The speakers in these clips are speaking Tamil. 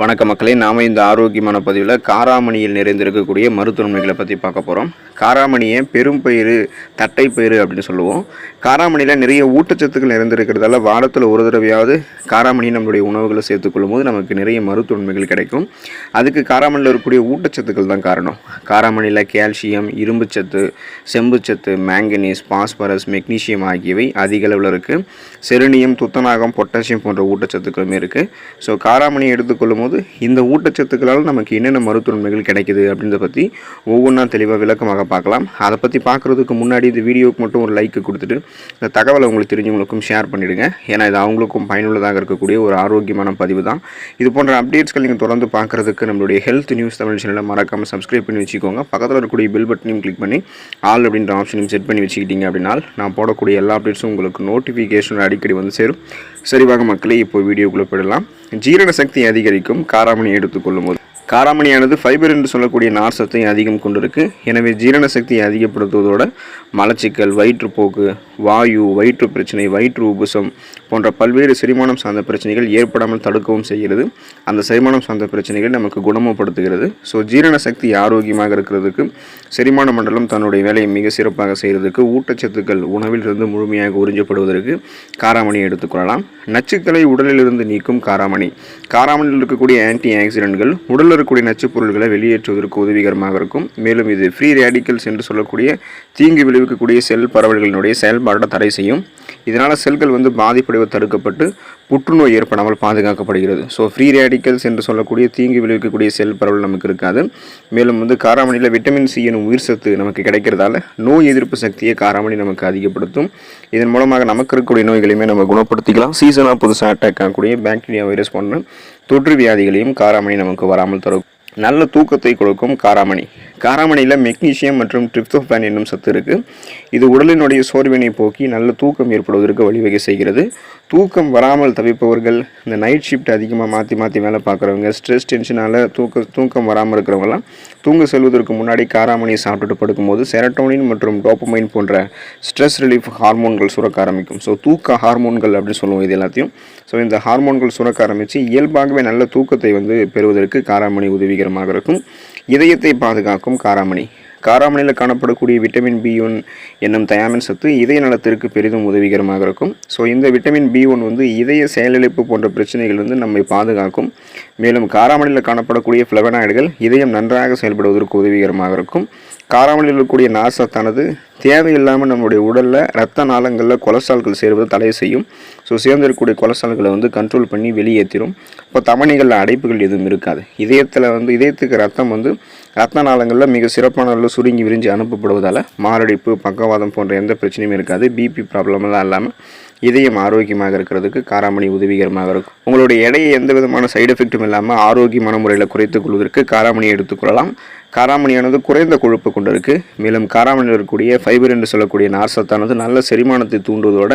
வணக்க மக்களே நாம இந்த ஆரோக்கியமான பதிவில் காராமணியில் நிறைந்திருக்கக்கூடிய மருத்துவமனைகளை பற்றி பார்க்க போகிறோம் காராமணியை பெரும்பயிறு தட்டைப்பயிறு அப்படின்னு சொல்லுவோம். காராமணியில் நிறைய ஊட்டச்சத்துக்கள் நிறைந்திருக்கிறதால வாரத்தில் ஒரு தடவையாவது காராமணி நம்மளுடைய உணவுகளை சேர்த்துக்கொள்ளும் போது நமக்கு நிறைய மருத்துவன்மைகள் கிடைக்கும். அதுக்கு காராமணியில் இருக்கக்கூடிய ஊட்டச்சத்துக்கள் தான் காரணம். காராமணியில் கால்சியம் இரும்புச்சத்து செம்புச்சத்து மேங்கனீஸ் பாஸ்பரஸ் மெக்னீஷியம் ஆகியவை அதிக அளவில் இருக்குது செருனியம் துத்தநாகம் பொட்டாசியம் போன்ற ஊட்டச்சத்துக்களுமே இருக்குது ஸோ காராமணி எடுத்துக்கொள்ளும் போது இந்த ஊட்டச்சத்துக்களால் நமக்கு என்னென்ன மருத்துவன்மைகள் கிடைக்குது அப்படின்றத பற்றி ஒவ்வொன்றா தெளிவாக விளக்கமாக பார்க்கலாம். அதை பற்றி பார்க்குறதுக்கு முன்னாடி இந்த வீடியோவுக்கு மட்டும் ஒரு லைக் கொடுத்துட்டு இந்த தகவலை உங்களுக்கு தெரிஞ்சவங்களுக்கும் ஷேர் பண்ணிவிடுங்க ஏன்னா இது அவங்களுக்கும் பயனுள்ளதாக இருக்கக்கூடிய ஒரு ஆரோக்கியமான பதிவு தான். இது போன்ற அப்டேட்ஸ்கள் நீங்கள் தொடர்ந்து பார்க்குறதுக்கு நம்மளுடைய ஹெல்த் நியூஸ் தமிழ் சேனலை மறக்காமல் சப்ஸ்கிரைப் பண்ணி வச்சுக்கோங்க. பக்கத்தில் இருக்கக்கூடிய பில் பட்டனையும் கிளிக் பண்ணி ஆல் அப்படின்ற ஆப்ஷனையும் செட் பண்ணி வச்சுக்கிட்டீங்க அப்படின்னா நான் போடக்கூடிய எல்லா அப்டேட்ஸும் உங்களுக்கு நோட்டிஃபிகேஷன் அடிக்கடி வந்து சேரும். சரி வாங்க மக்களே இப்போ வீடியோக்குள்ளே போயிடலாம். ஜீரண சக்தி அதிகரிக்கும் காராமணி எடுத்துக்கொள்ளும் போது காராமணியானது ஃபைபர் என்று சொல்லக்கூடிய நார் அதிகம் கொண்டிருக்கு. எனவே ஜீரண சக்தியை அதிகப்படுத்துவதோட மலச்சிக்கல் வயிற்றுப்போக்கு வாயு வயிற்று பிரச்சனை வயிற்று உபுசம் போன்ற பல்வேறு செரிமானம் சார்ந்த பிரச்சனைகள் ஏற்படாமல் தடுக்கவும் செய்கிறது. அந்த செரிமானம் சார்ந்த பிரச்சனைகள் நமக்கு குணமப்படுத்துகிறது. ஸோ ஜீரண சக்தி ஆரோக்கியமாக இருக்கிறதுக்கு செரிமான மண்டலம் தன்னுடைய வேலையை மிக சிறப்பாக செய்கிறதுக்கு ஊட்டச்சத்துக்கள் உணவில் இருந்து முழுமையாக உறிஞ்சப்படுவதற்கு காராமணியை எடுத்துக்கொள்ளலாம் நச்சுக்களை உடலிலிருந்து நீக்கும் காராமணி. காராமணியில் இருக்கக்கூடிய ஆன்டி ஆக்சிடென்ட்கள் உடலில் இருக்கக்கூடிய நச்சுப் பொருட்களை வெளியேற்றுவதற்கு உதவிகரமாக இருக்கும். மேலும் இது ஃப்ரீ ரேடிக்கல்ஸ் என்று சொல்லக்கூடிய தீங்கு விளைவிக்கக்கூடிய செல் பரவல்களினுடைய செயல்பாட்டை தடை செய்யும். இதனால் செல்கள் வந்து பாதிப்படைவு தடுக்கப்பட்டு புற்றுநோய் ஏற்படாமல் பாதுகாக்கப்படுகிறது. ஸோ ஃப்ரீ ரேடிக்கல்ஸ் என்று சொல்லக்கூடிய தீங்கு விளைவிக்கக்கூடிய செல் பரவல் நமக்கு இருக்காது. மேலும் வந்து காராமணியில் விட்டமின் சி எனும் உயிர் சத்து நமக்கு கிடைக்கிறதால நோய் எதிர்ப்பு சக்தியை காராமணி நமக்கு அதிகப்படுத்தும். இதன் மூலமாக நமக்கு இருக்கக்கூடிய நோய்களையுமே நம்ம குணப்படுத்திக்கலாம். சீசனாக புதுசாக அட்டாக் ஆகக்கூடிய பாக்டீரியா வைரஸ் போன்ற தொற்று வியாதிகளையும் காராமணி நமக்கு வராமல் தரும். நல்ல தூக்கத்தை கொடுக்கும் காராமணி. காராமணியில் மெக்னீசியம் மற்றும் ட்ரிப்தோஃபான் என்னும் சத்து இருக்குது இது உடலினுடைய சோர்வினை போக்கி நல்ல தூக்கம் ஏற்படுவதற்கு வழிவகை செய்கிறது. தூக்கம் வராமல் தவிப்பவர்கள் இந்த நைட் ஷிஃப்ட் அதிகமாக மாற்றி மாற்றி வேலை பார்க்குறவங்க ஸ்ட்ரெஸ் டென்ஷனால் தூக்க தூக்கம் வராமல் இருக்கிறவங்களாம் தூங்க செல்வதற்கு முன்னாடி காராமணியை சாப்பிட்டுட்டு படுக்கும்போது செரட்டோனின் மற்றும் டோப்பமைன் போன்ற ஸ்ட்ரெஸ் ரிலீஃப் ஹார்மோன்கள் சுரக்க ஆரம்பிக்கும். ஸோ தூக்க ஹார்மோன்கள் அப்படின்னு சொல்லுவோம் இது எல்லாத்தையும். ஸோ இந்த ஹார்மோன்கள் சுரக்க ஆரம்பித்து இயல்பாகவே நல்ல தூக்கத்தை வந்து பெறுவதற்கு காராமணி உதவிகரமாக இருக்கும். இதயத்தை பாதுகாக்கும் காராமணி. காராமணியில் காணப்படக்கூடிய விட்டமின் பி ஒன் என்னும் தயாமின் சத்து இதய நலத்திற்கு பெரிதும் உதவிகரமாக இருக்கும். ஸோ இந்த விட்டமின் பி ஒன் வந்து இதய செயலிழப்பு போன்ற பிரச்சனைகள் வந்து நம்மை பாதுகாக்கும். மேலும் காராமணியில் காணப்படக்கூடிய ஃப்ளவனாய்டுகள் இதயம் நன்றாக செயல்படுவதற்கு உதவிகரமாக இருக்கும். காராமணியில் இருக்கக்கூடிய நார்சத்தானது தேவையில்லாமல் நம்மளுடைய உடலில் ரத்த நாளங்களில் கொலஸ்ட்ரால்கள் சேருவது தடை செய்யும். ஸோ சேர்ந்திருக்கக்கூடிய கொலஸ்ட்ரால்களை வந்து கண்ட்ரோல் பண்ணி வெளியேற்றிடும் இப்போ தமணிகளில் அடைப்புகள் எதுவும் இருக்காது. இதயத்தில் வந்து இதயத்துக்கு ரத்தம் வந்து ரத்த நாளங்களில் மிக சிறப்பான அளவில் சுருங்கி விரிஞ்சு அனுப்பப்படுவதால் மாரடைப்பு பக்கவாதம் போன்ற எந்த பிரச்சனையும் இருக்காது. பிபி ப்ராப்ளமெல்லாம் இல்லாமல் இதயம் ஆரோக்கியமாக இருக்கிறதுக்கு காராமணி உதவிகரமாக இருக்கும். உங்களுடைய எடையை எந்த விதமான சைடு எஃபெக்ட்டும் இல்லாமல் ஆரோக்கியமான முறையில் குறைத்துக் கொள்வதற்கு காராமணி எடுத்துக்கொள்ளலாம் காராமணியானது குறைந்த கொழுப்பு கொண்டிருக்கு மேலும் காராமணியில் இருக்கக்கூடிய ஃபைபர் என்று சொல்லக்கூடிய நார்சத்தானது நல்ல செரிமானத்தை தூண்டுவதோட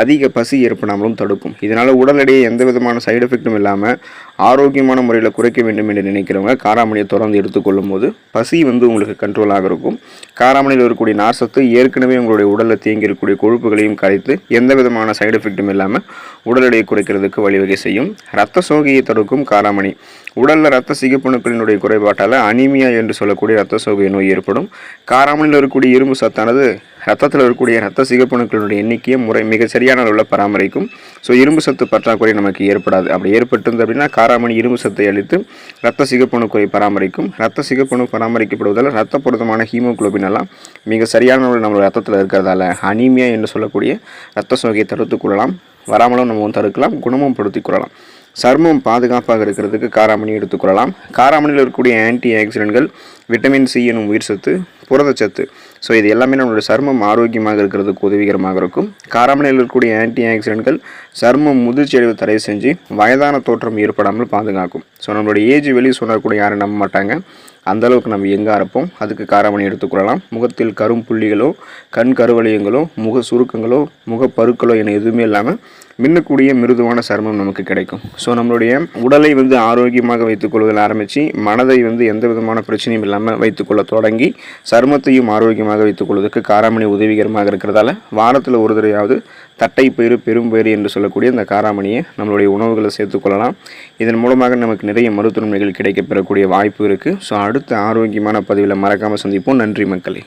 அதிக பசி ஏற்படாமலும் தடுக்கும். இதனால் உடல் எடையை எந்த விதமான சைடு எஃபெக்ட்டும் இல்லாமல் ஆரோக்கியமான முறையில் குறைக்க வேண்டும் என்று நினைக்கிறவங்க காராமணியை தொடர்ந்து எடுத்துக்கொள்ளும் போது பசி வந்து உங்களுக்கு கண்ட்ரோலாக இருக்கும். காராமணியில் இருக்கக்கூடிய நார்சத்து ஏற்கனவே உங்களுடைய உடலில் தேங்கி இருக்கக்கூடிய கொழுப்புகளையும் கரைத்து எந்த விதமான சைடு எஃபெக்ட்டும் இல்லாமல் உடல் எடையை குறைக்கிறதுக்கு வழிவகை செய்யும். ரத்த சோகையை தடுக்கும் காராமணி உடலில் ரத்த சிகப்பணுக்களினுடைய குறைபாட்டால் அனிமியா என்று சொல்லக்கூடிய ரத்த சோகை நோய் ஏற்படும். காராமணியில் இருக்கக்கூடிய இரும்பு சத்தானது ரத்தத்தில் இருக்கக்கூடிய ரத்த சிகப்பணுக்களுடைய எண்ணிக்கையை முறை மிக சரியான அளவில் பராமரிக்கும். ஸோ இரும்பு சத்து பற்றாக்குறை நமக்கு ஏற்படாது. அப்படி ஏற்பட்டிருந்தது அப்படின்னா காராமணி இரும்பு சத்தை அளித்து ரத்த சிகப்பணுக்குறை பராமரிக்கும். ரத்த சிகப்பணு பராமரிக்கப்படுவதால் ரத்த பொருத்தமான ஹீமோகுளோபின் எல்லாம் மிக சரியான அளவில் நம்ம ரத்தத்தில் இருக்கிறதால அனீமியா என்று சொல்லக்கூடிய ரத்த சோகையை தடுத்துக்கொள்ளலாம் வராமலும் நம்ம தடுக்கலாம் குணமும் படுத்திக் கொள்ளலாம். சர்மம் பாதுகாப்பாக இருக்கிறதுக்கு காராமணி எடுத்துக்கொள்ளலாம் காராமணியில் இருக்கக்கூடிய ஆன்டி ஆக்சிடென்ட்கள் விட்டமின் சி எனும் உயிர் சத்து புரதச்சத்து ஸோ இது எல்லாமே நம்மளுடைய சர்மம் ஆரோக்கியமாக இருக்கிறதுக்கு உதவிகரமாக இருக்கும். காராமணியில் இருக்கக்கூடிய ஆன்டி ஆக்சிடென்ட்கள் சர்மம் முதிர்ச்சி அடைவு தடை செஞ்சு வயதான தோற்றம் ஏற்படாமல் பாதுகாக்கும். ஸோ நம்மளுடைய ஏஜ் வெளியே சொன்னக்கூட யாரும் நம்ப மாட்டாங்க. அந்த அளவுக்கு நம்ம எங்கே இருப்போம் அதுக்கு காராமணி எடுத்துக்கொள்ளலாம் முகத்தில் கரும் புள்ளிகளோ கண் கருவளையங்களோ முக சுருக்கங்களோ முகப்பருக்களோ என எதுவுமே இல்லாமல் மின்னக்கூடிய மிருதுவான சருமம் நமக்கு கிடைக்கும். ஸோ நம்மளுடைய உடலை வந்து ஆரோக்கியமாக வைத்துக்கொள்வதில் ஆரம்பித்து மனதை வந்து எந்த விதமான பிரச்சனையும் இல்லாமல் வைத்துக்கொள்ள தொடங்கி சருமத்தையும் ஆரோக்கியமாக வைத்துக்கொள்வதற்கு காராமணி உதவிகரமாக இருக்கிறதால வாரத்தில் ஒரு தடவையாவது தட்டைப்பயிறு பெரும்பயிறு என்று சொல்லக்கூடிய இந்த காராமணியை நம்மளுடைய உணவுகளை சேர்த்துக்கொள்ளலாம் இதன் மூலமாக நமக்கு நிறைய மருத்துவ நன்மைகள் வாய்ப்பு இருக்குது ஸோ அடுத்த ஆரோக்கியமான பதிவில் மறக்காமல் சந்திப்போம். நன்றி மக்களே.